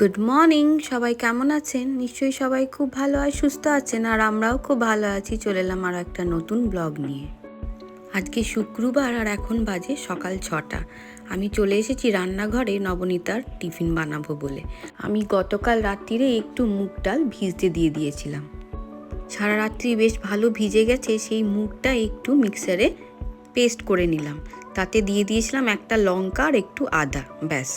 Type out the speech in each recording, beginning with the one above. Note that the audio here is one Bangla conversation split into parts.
গুড মর্নিং সবাই কেমন আছেন? নিশ্চয়ই সবাই খুব ভালো আর সুস্থ আছেন, আর আমরাও খুব ভালো আছি। চলে এলাম আর একটা নতুন ব্লগ নিয়ে। আজকে শুক্রবার আর এখন বাজে সকাল ছটা। আমি চলে এসেছি রান্নাঘরে নবনীতার টিফিন বানাবো বলে। আমি গতকাল রাত্রিরে একটু মুগ ডাল ভিজতে দিয়ে দিয়েছিলাম। সারা রাত্রি বেশ ভালো ভিজে গেছে, সেই মুগটা একটু মিক্সারে পেস্ট করে নিলাম। তাতে দিয়ে দিয়েছিলাম একটা লঙ্কা আর একটু আদা, ব্যাস।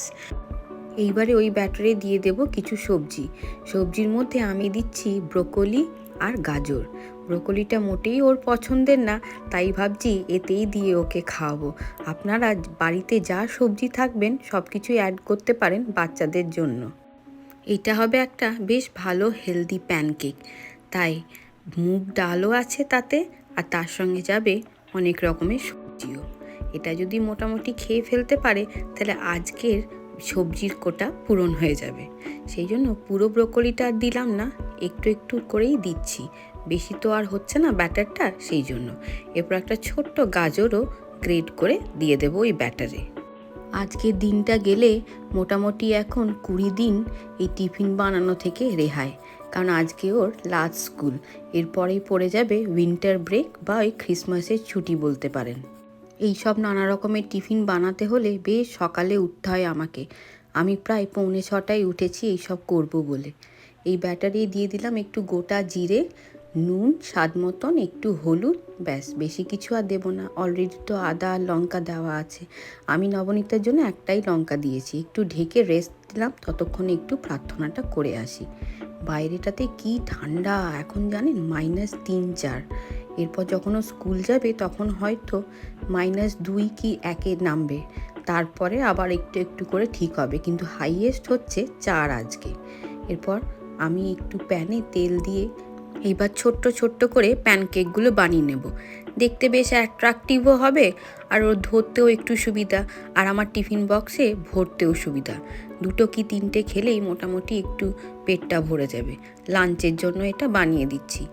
এইবারে ওই ব্যাটারে দিয়ে দেব কিছু সবজি। সবজির মধ্যে আমি দিচ্ছি ব্রোকলি আর গাজর। ব্রোকলিটা মোটেই ওর পছন্দের না, তাই ভাবছি এতেই দিয়ে ওকে খাওয়াবো। আপনারা বাড়িতে যা সবজি থাকবেন সব কিছুই অ্যাড করতে পারেন বাচ্চাদের জন্য। এটা হবে একটা বেশ ভালো হেলদি প্যানকেক তাই মুগ ডালও আছে তাতে, আর তার সঙ্গে যাবে অনেক রকমের সবজিও। এটা যদি মোটামুটি খেয়ে ফেলতে পারে, তাহলে আজকের সবজির কোটা পূরণ হয়ে যাবে। সেই জন্য পুরো ব্রোকলিটা আর দিলাম না, একটু একটু করেই দিচ্ছি। বেশি তো আর হচ্ছে না ব্যাটারটা সেই জন্য। এরপর একটা ছোট্ট গাজরও গ্রেড করে দিয়ে দেবো ওই ব্যাটারে। আজকে দিনটা গেলে মোটামুটি এখন কুড়ি দিন এই টিফিন বানানো থেকে রেহাই। কারণ আজকে ওর লাস্ট স্কুল। এরপরেই পড়ে যাবে উইন্টার ব্রেক বা ওই ক্রিসমাসের ছুটি বলতে পারেন। এই সব নানা রকমের টিফিন বানাতে হলে বেশ সকালে উঠতে হয় আমাকে। আমি প্রায় পৌনে ছটায় উঠেছি এই সব করব বলে। এই ব্যাটারি দিয়ে দিলাম একটু গোটা জিরে, নুন, স্বাদ মতন, একটু হলুদ, ব্যাস, বেশি কিছু আর দেবো না। অলরেডি তো আদা আর লঙ্কা দেওয়া আছে। আমি নবনীতার জন্য একটাই লঙ্কা দিয়েছি। একটু ঢেকে রেস্ট দিলাম, ততক্ষণে একটু প্রার্থনাটা করে আসি। বাইরেটাতে কি ঠান্ডা, এখন জানেন মাইনাস তিন চার। এরপর যখন স্কুল যাবে তখন হয়তো মাইনাস দুই কি একে নামবে। তারপরে আবার একটু একটু করে ঠিক হবে। কিন্তু হাইয়েস্ট হচ্ছে চার আজকে। এরপর আমি একটু প্যানে তেল দিয়ে এইবার ছোট্ট ছোট্ট করে প্যানকেকগুলো বানিয়ে নেব। দেখতে বেশ অ্যাট্রাকটিভও হবে আর ওর ধরতেও একটু সুবিধা। আর আমার টিফিন বক্সে ভরতেও সুবিধা। দুটো কি তিনটে খেলেই মোটামুটি একটু পেটটা ভরে যাবে। লাঞ্চের জন্য এটা বানিয়ে দিচ্ছি।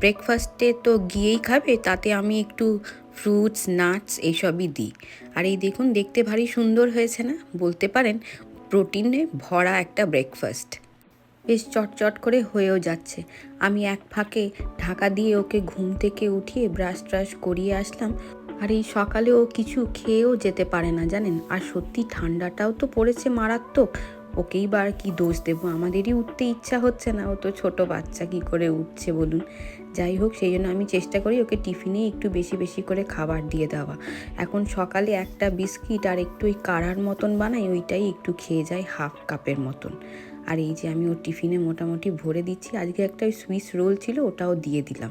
ব্রেকফাস্টে তো গিয়েই খাবে, তাতে আমি একটু ফ্রুটস, নাটস এইসবই দিই। আর এই দেখুন, দেখতে ভারী সুন্দর হয়েছে না? বলতে পারেন প্রোটিনে ভরা একটা ব্রেকফাস্ট। বেশ চটচট করে হয়েও যাচ্ছে। আমি এক ফাঁকে ঢাকা দিয়ে ওকে ঘুম থেকে উঠিয়ে ব্রাশ ট্রাশ করিয়ে আসলাম। আর এই সকালে ও কিছু খেয়েও যেতে পারে না, জানেন? আর সত্যি ঠান্ডাটাও তো পড়েছে মারাত্মক। ওকেই বা আর কি দোষ দেবো? আমাদেরই উঠতে ইচ্ছা হচ্ছে না। ও তো ছোট বাচ্চা, কি করে উঠছে বলুন? যাই হোক, সেই জন্য আমি চেষ্টা করি ওকে টিফিনে একটু বেশি বেশি করে খাবার দিয়ে দেওয়া। এখন সকালে একটা বিস্কিট আর একটু ওই কাড়ার মতন বানাই, ওইটাই একটু খেয়ে যায় হাফ কাপের মতন। আর এই যে আমি ওর টিফিনে মোটামুটি ভরে দিচ্ছি, আজকে একটা ওই সুইস রোল ছিল, ওটাও দিয়ে দিলাম।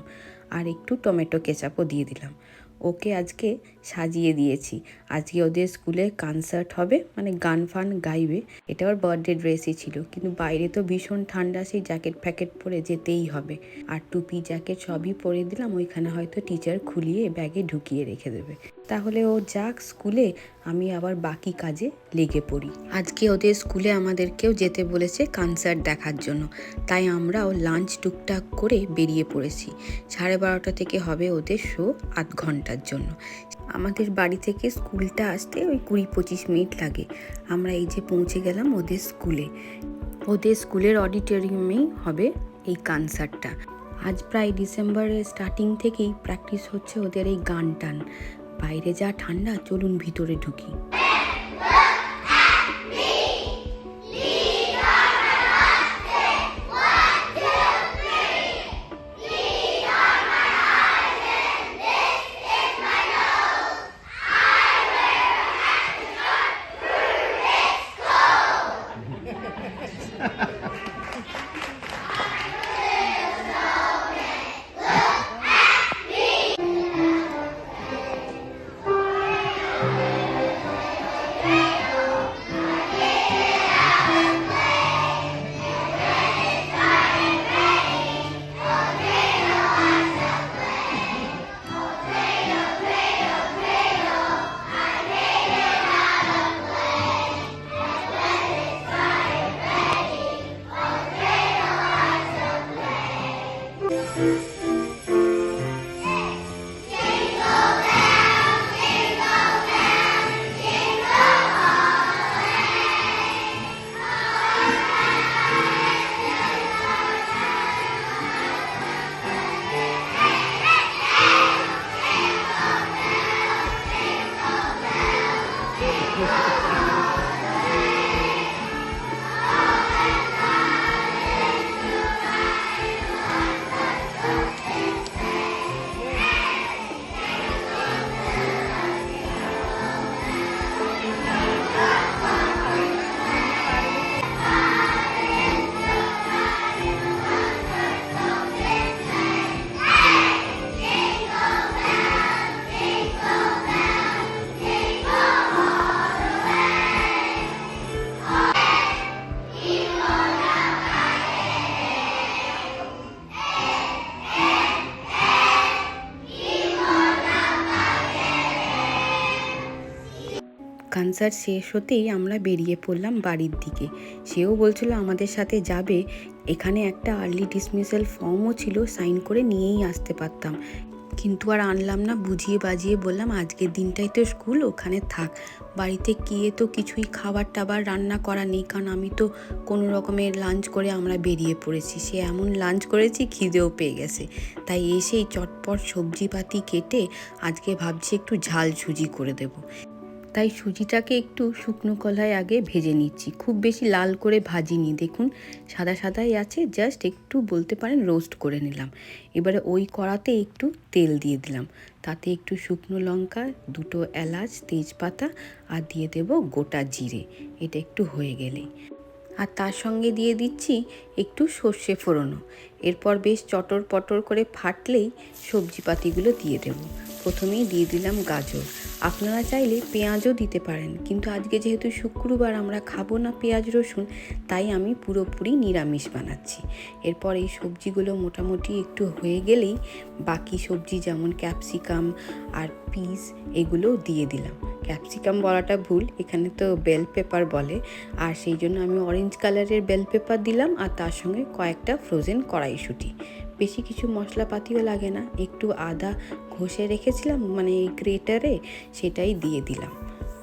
আর একটু টমেটো কেচাপও দিয়ে দিলাম। ওকে আজকে সাজিয়ে দিয়েছি। আজকে ওদের স্কুলে কনসার্ট হবে মানে গান ফান গাইবে। এটা ওর বার্থডে ড্রেসই ছিল, কিন্তু বাইরে তো ভীষণ ঠান্ডা, সেই জ্যাকেট ফ্যাকেট পরে যেতেই হবে। আর টুপি জ্যাকেট সবই পরে দিলাম, ওইখানে হয়তো টিচার খুলিয়ে ব্যাগে ঢুকিয়ে রেখে দেবে। তাহলে ও যাক, স্কুলে আমি আবার বাকি কাজে লেগে পড়ি। আজকে ওদের স্কুলে আমাদেরকেও যেতে বলেছে কনসার্ট দেখার জন্য। তাই আমরাও লাঞ্চ টুকটাক করে বেরিয়ে পড়েছি। সাড়ে বারোটা থেকে হবে ওদের শো আধ ঘণ্টার জন্য। আমাদের বাড়ি থেকে স্কুলটা আসতে ওই কুড়ি পঁচিশ মিনিট লাগে। আমরা এই যে পৌঁছে গেলাম ওদের স্কুলে। ওদের স্কুলের অডিটোরিয়ামেই হবে এই কনসার্টটা আজ প্রায় ডিসেম্বরের স্টার্টিং থেকেই প্র্যাকটিস হচ্ছে ওদের এই গান টান বাইরে যা ঠান্ডা চলুন ভিতরে ঢুকি। কনসার্ট শেষ হতেই আমরা বেরিয়ে পড়লাম বাড়ির দিকে। সেও বলছিল আমাদের সাথে যাবে। এখানে একটা আর্লি ডিসমিসাল ফর্মও ছিল সাইন করে নিয়েই আসতে পারতাম। কিন্তু আর আনলাম না, বুঝিয়ে বাজিয়ে বললাম, আজকের দিনটাই তো স্কুল, ওখানে থাক। বাড়িতে গিয়ে তো কিছুই খাবার টাবার রান্না করা নেই, কারণ আমি তো কোনো রকমের লাঞ্চ করে আমরা বেরিয়ে পড়েছি। সে এমন লাঞ্চ করেছি, খিদেও পেয়ে গেছে। তাই এসেই চটপট সবজিপাতি কেটে আজকে ভাবছি একটু ঝাল সুজি করে দেবো। তাই সুজিটাকে একটু শুকনো কলায় আগে ভেজে নিচ্ছি। খুব বেশি লাল করে ভাজিনি। দেখুন, সাদা সাদাই আছে, জাস্ট একটু বলতে পারেন রোস্ট করে নিলাম। এবারে ওই কড়াতে একটু তেল দিয়ে দিলাম। তাতে একটু শুকনো লঙ্কা, দুটো এলাচ, তেজপাতা আর দিয়ে দেব গোটা জিরে। এটা একটু হয়ে গেলে। আর তার সঙ্গে দিয়ে দিচ্ছি একটু সর্ষে ফোড়নো এরপর বেশ চটর পটর করে ফাটলেই সবজিপাতিগুলো দিয়ে দেব। প্রথমেই দিয়ে দিলাম গাজর। আপনারা চাইলে পেঁয়াজও দিতে পারেন, কিন্তু আজকে যেহেতু শুক্রবার আমরা খাব না পেঁয়াজ রসুন, তাই আমি পুরোপুরি নিরামিষ বানাচ্ছি। এরপর এই সবজিগুলো মোটামুটি একটু হয়ে গেলেই বাকি সবজি যেমন ক্যাপসিকাম আর পিস, এগুলোও দিয়ে দিলাম। ক্যাপসিকাম বলাটা ভুল, এখানে তো বেল পেপার বলে। আর সেই জন্য আমি অরেঞ্জ কালারের বেল পেপার দিলাম আর তার সঙ্গে কয়েকটা ফ্রোজেন কড়াইশুঁটি। বেশি কিছু মশলাপাতিও লাগে না। একটু আদা ঘষে রেখেছিলাম মানে এই গ্রেটারে সেটাই দিয়ে দিলাম।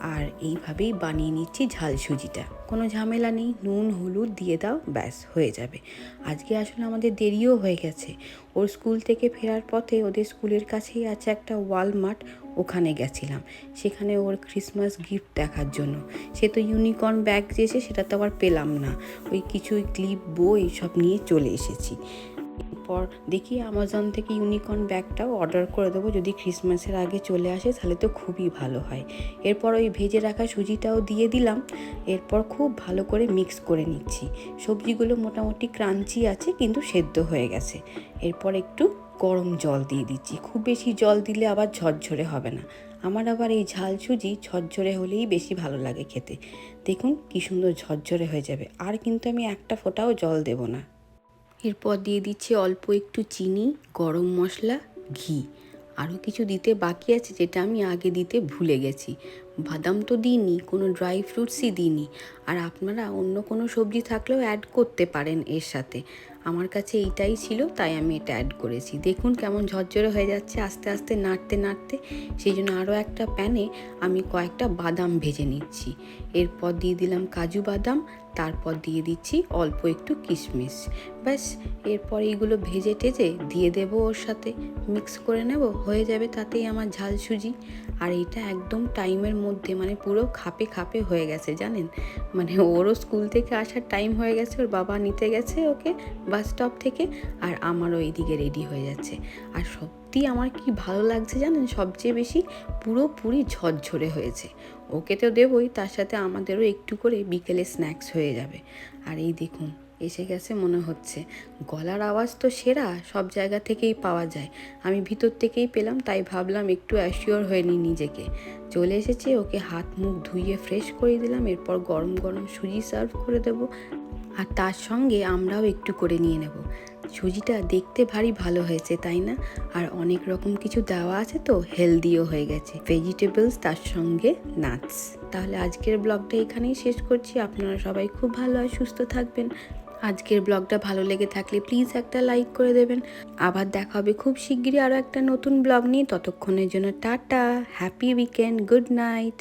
আর এইভাবেই বানিয়ে নিচ্ছি ঝাল সুজিটা। কোনো ঝামেলা নেই, নুন, হলুদ দিয়ে দাও, ব্যাস, হয়ে যাবে। আজকে আসলে আমাদের দেরিও হয়ে গেছে। ওর স্কুল থেকে ফেরার পথে ওদের স্কুলের কাছেই আছে একটা ওয়ালমার্ট, ওখানে গেছিলাম। সেখানে ওর ক্রিসমাস গিফট দেখার জন্য। সে তো ইউনিকর্ন ব্যাগ দিয়েছে সেটা তো আবার পেলাম না। ওই কিছু ক্লিপ, বই সব নিয়ে চলে এসেছি। এরপর দেখি আমাজন থেকে ইউনিকর্ন ব্যাগটাও অর্ডার করে দেবো। যদি ক্রিসমাসের আগে চলে আসে, তাহলে তো খুবই ভালো হয়। এরপর ওই ভেজে রাখা সুজিটাও দিয়ে দিলাম। এরপর খুব ভালো করে মিক্স করে নিচ্ছি। সবজিগুলো মোটামুটি ক্রাঞ্চি আছে, কিন্তু সেদ্ধ হয়ে গেছে। এরপর একটু গরম জল দিয়ে দিচ্ছি। খুব বেশি জল দিলে আবার ঝরঝরে হবে না। আমার আবার এই ঝাল সুজি ঝরঝরে হলেই বেশি ভালো লাগে খেতে। দেখুন কি সুন্দর ঝরঝরে হয়ে যাবে। আর কিন্তু আমি একটা ফোঁটাও জল দেব না। এরপর দিয়ে দিচ্ছি অল্প একটু চিনি, গরম মশলা, ঘি। আরও কিছু দিতে বাকি আছে যেটা আমি আগে দিতে ভুলে গেছি। বাদাম তো দিইনি, কোনো ড্রাই ফ্রুটসই দিইনি। আর আপনারা অন্য কোনো সবজি থাকলেও অ্যাড করতে পারেন এর সাথে। আমার কাছে এইটাই ছিল, তাই আমি এটা অ্যাড করেছি। দেখুন কেমন ঝরঝরে হয়ে যাচ্ছে, আস্তে আস্তে নাড়তে নাড়তে। সেই জন্য আরও একটা প্যানে আমি কয়েকটা বাদাম ভেজে নিচ্ছি। এরপর দিয়ে দিলাম কাজু বাদাম, তারপর দিয়ে দিচ্ছি অল্প একটু কিশমিশ। ব্যাস, এরপর এইগুলো ভেজে টেজে দিয়ে দেব ওর সাথে। মিক্স করে নেব, হয়ে যাবে তাতেই আমার ঝাল সুজি আর এটা একদম টাইমের মধ্যে মানে পুরো খাপে খাপে হয়ে গেছে, জানেন? মানে ওরও স্কুল থেকে আসার টাইম হয়ে গেছে, ওর বাবা নিতে গেছে ওকে বাস স্টপ থেকে, আর আমারও এইদিকে রেডি হয়ে যাচ্ছে। আর সত্যি আমার কি ভালো লাগছে জানেন? সবচেয়ে বেশি পুরোপুরি ঝরঝরে হয়েছে। ওকে তো দেবই, তার সাথে আমাদেরও একটু করে বিকেলে স্ন্যাক্স হয়ে যাবে। আর এই দেখুন এসে গেছে মনে হচ্ছে। গলার আওয়াজ তো সেরা, সব জায়গা থেকেই পাওয়া যায়। আমি ভিতর থেকেই পেলাম, তাই ভাবলাম একটু অ্যাসিওর হয়ে নিজেকে। চলে এসেছে, ওকে হাত মুখ ধুইয়ে ফ্রেশ করে দিলাম, এরপর গরম গরম সুজি সার্ভ করে দেব। আর তার সঙ্গে আমরাও একটু করে নিয়ে নেব। সুজিটা দেখতে ভারী ভালো হয়েছে, তাই না? আর অনেক রকম কিছু দেওয়া আছে তো হেলদিও হয়ে গেছে। ভেজিটেবলস তার সঙ্গে নাটস তাহলে আজকের ব্লগটা এখানেই শেষ করছি। আপনারা সবাই খুব ভালো আর সুস্থ থাকবেন। আজকের ব্লগটা ভালো লেগে থাকলে প্লিজ একটা লাইক করে দেবেন। আবার দেখা হবে খুব শিগগিরই আরও একটা নতুন ব্লগ নিয়ে। ততক্ষণের জন্য tata, happy weekend, good night.